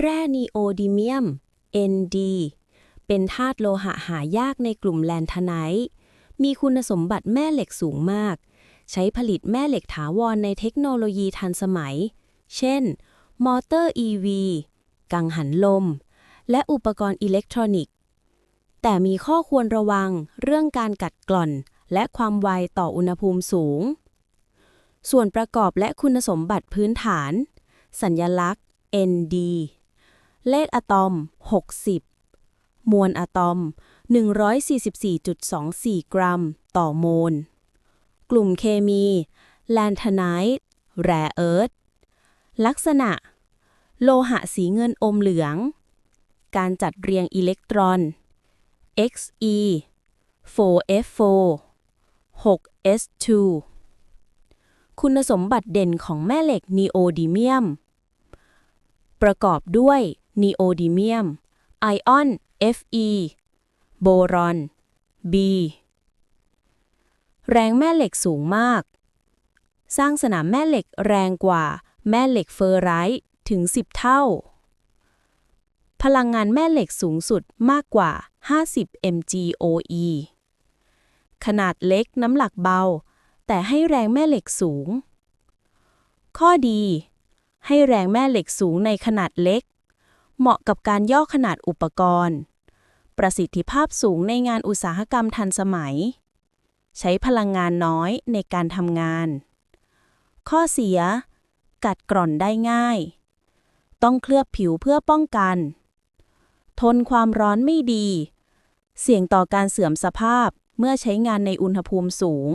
แร่นีโอดิเมียม ND เป็นธาตุโลหะหายากในกลุ่มแลนทไนท์มีคุณสมบัติแม่เหล็กสูงมาก ใช้ผลิตแม่เหล็กถาวรในเทคโนโลยีทันสมัย เช่น มอเตอร์ EV กังหันลม และอุปกรณ์อิเล็กทรอนิกส์ แต่มีข้อควรระวังเรื่องการกัดกร่อน และความไวต่ออุณหภูมิสูง ส่วนประกอบและคุณสมบัติพื้นฐาน สัญญลักษณ์ ND เลขอะตอม 60 มวลอะตอม 144.24 กรัม ต่อโมล กลุ่มเคมีแลนทไนท์แร่เอิร์ธลักษณะ โลหะสีเงินอมเหลือง การจัดเรียงอิเล็กตรอน Xe 4F4 6S2 คุณสมบัติเด่นของแม่เหล็กนีโอดิเมียม ประกอบด้วย นีโอดิเมียม ไอออน Fe โบรอน B แรงแม่เหล็กสูงมาก สร้างสนามแม่เหล็กแรงกว่าแม่เหล็กเฟอร์ไรท์ถึง 10 เท่า พลังงานแม่เหล็กสูงสุดมากกว่า 50 mgoe ขนาดเล็กน้ำหนักเบา แต่ให้แรงแม่เหล็กสูง ข้อดี ให้แรงแม่เหล็กสูงในขนาดเล็ก เหมาะกับการย่อขนาดอุปกรณ์ ประสิทธิภาพสูงในงานอุตสาหกรรมทันสมัย ใช้พลังงานน้อยในการทำงาน ข้อเสีย กัดกร่อนได้ง่าย ต้องเคลือบผิวเพื่อป้องกัน ทนความร้อนไม่ดี เสี่ยงต่อการเสื่อมสภาพเมื่อใช้งานในอุณหภูมิสูง